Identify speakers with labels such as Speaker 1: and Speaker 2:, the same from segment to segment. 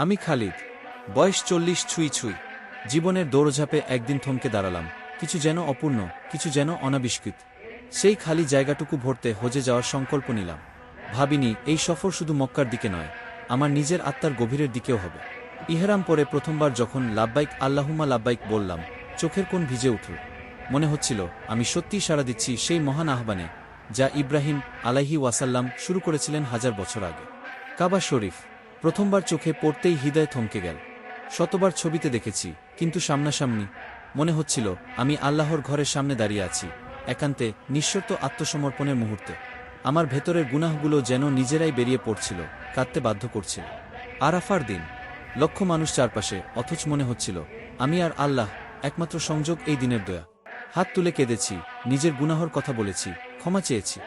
Speaker 1: আমি খালিদ। বয়স চল্লিশ ছুঁই ছুঁই। জীবনের দৌড়ঝাঁপে একদিন থমকে দাঁড়ালাম। কিছু যেন অপূর্ণ, কিছু যেন অনাবিষ্কৃত। সেই খালি জায়গাটুকু ভরতে হজে যাওয়ার সংকল্প নিলাম। ভাবিনি, এই সফর শুধু মক্কার দিকে নয়, আমার নিজের আত্মার গভীরের দিকেও হবে। ইহরাম পরে প্রথমবার যখন লাব্বাইক আল্লাহুমা লাব্বাইক বললাম, চোখের কোণ ভিজে উঠল। মনে হচ্ছিল, আমি সত্যিই সাড়া দিচ্ছি সেই মহান আহ্বানে, যা ইব্রাহিম আলাইহি ওয়াসাল্লাম শুরু করেছিলেন হাজার বছর আগে। কাবা শরীফ। প্রথমবার চোখে পড়তেই হৃদয় থমকে গেল। শতবার ছবিতে দেখেছি, কিন্তু সামনাসামনি মনে হচ্ছিল, আমি আল্লাহর ঘরের সামনে দাঁড়িয়ে আছি, একান্তে নিঃশর্ত আত্মসমর্পণের মুহূর্তে। আমার ভেতরের গুনাহগুলো যেন নিজেরাই বেরিয়ে পড়ছিল, কাঁদতে বাধ্য করছিল। আরাফার দিন, লক্ষ মানুষ চারপাশে, অথচ মনে হচ্ছিল, আমি আর আল্লাহ একমাত্র সংযোগ এই দিনের দয়া। হাত তুলে কেঁদেছি, নিজের গুনাহর কথা বলেছি, ক্ষমা চেয়েছি।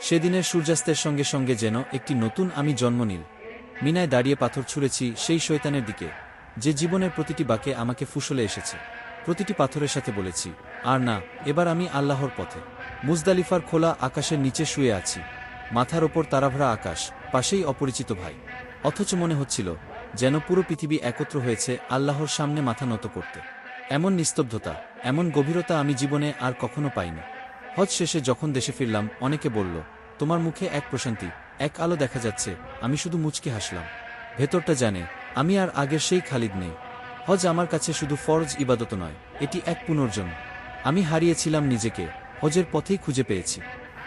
Speaker 1: সেদিনের সূর্যাস্তের সঙ্গে সঙ্গে যেন একটি নতুন আমি জন্ম নিল। মিনায় দাঁড়িয়ে পাথর ছুঁড়েছি সেই শয়তানের দিকে। যে জীবনের প্রতিটি বাকে আমাকে ফুসলে এসেছে। প্রতিটি পাথরের সাথে বলেছি, আর না, এবার আমি আল্লাহর পথে। মুজদালিফার খোলা আকাশের নিচে শুয়ে আছি। মাথার ওপর তারাভরা আকাশ, পাশেই অপরিচিত ভাই। অথচ মনে হচ্ছিল, যেন পুরো পৃথিবী একত্র হয়েছে আল্লাহর সামনে মাথা নত করতে। এমন নিস্তব্ধতা, এমন গভীরতা আমি জীবনে আর কখনো পাইনি। হজ শেষে যখন দেশে ফিরলাম, অনেকে বলল, তোমার মুখে এক প্রশান্তি এক আলো দেখা যাচ্ছে, আমি শুধু মুচকে হাসলাম। ভেতরটা জানে, আমি আর আগের সেই খালিদ নেই। হজ আমার কাছে শুধু ফরজ ইবাদত নয়, এটি এক পুনর্জন্ম আমি হারিয়েছিলাম নিজেকে, হজের পথেই খুঁজে পেয়েছি।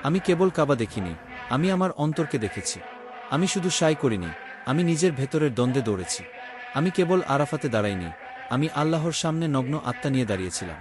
Speaker 1: আমি কেবল কাবা দেখিনি, আমি আমার অন্তরকে দেখেছি। আমি শুধু সাই করিনি, আমি নিজের ভেতরের দ্বন্দ্বে দৌড়েছি। আমি কেবল আরাফাতে দাঁড়াইনি, আমি আল্লাহর সামনে নগ্ন আত্মা নিয়ে দাঁড়িয়েছিলাম।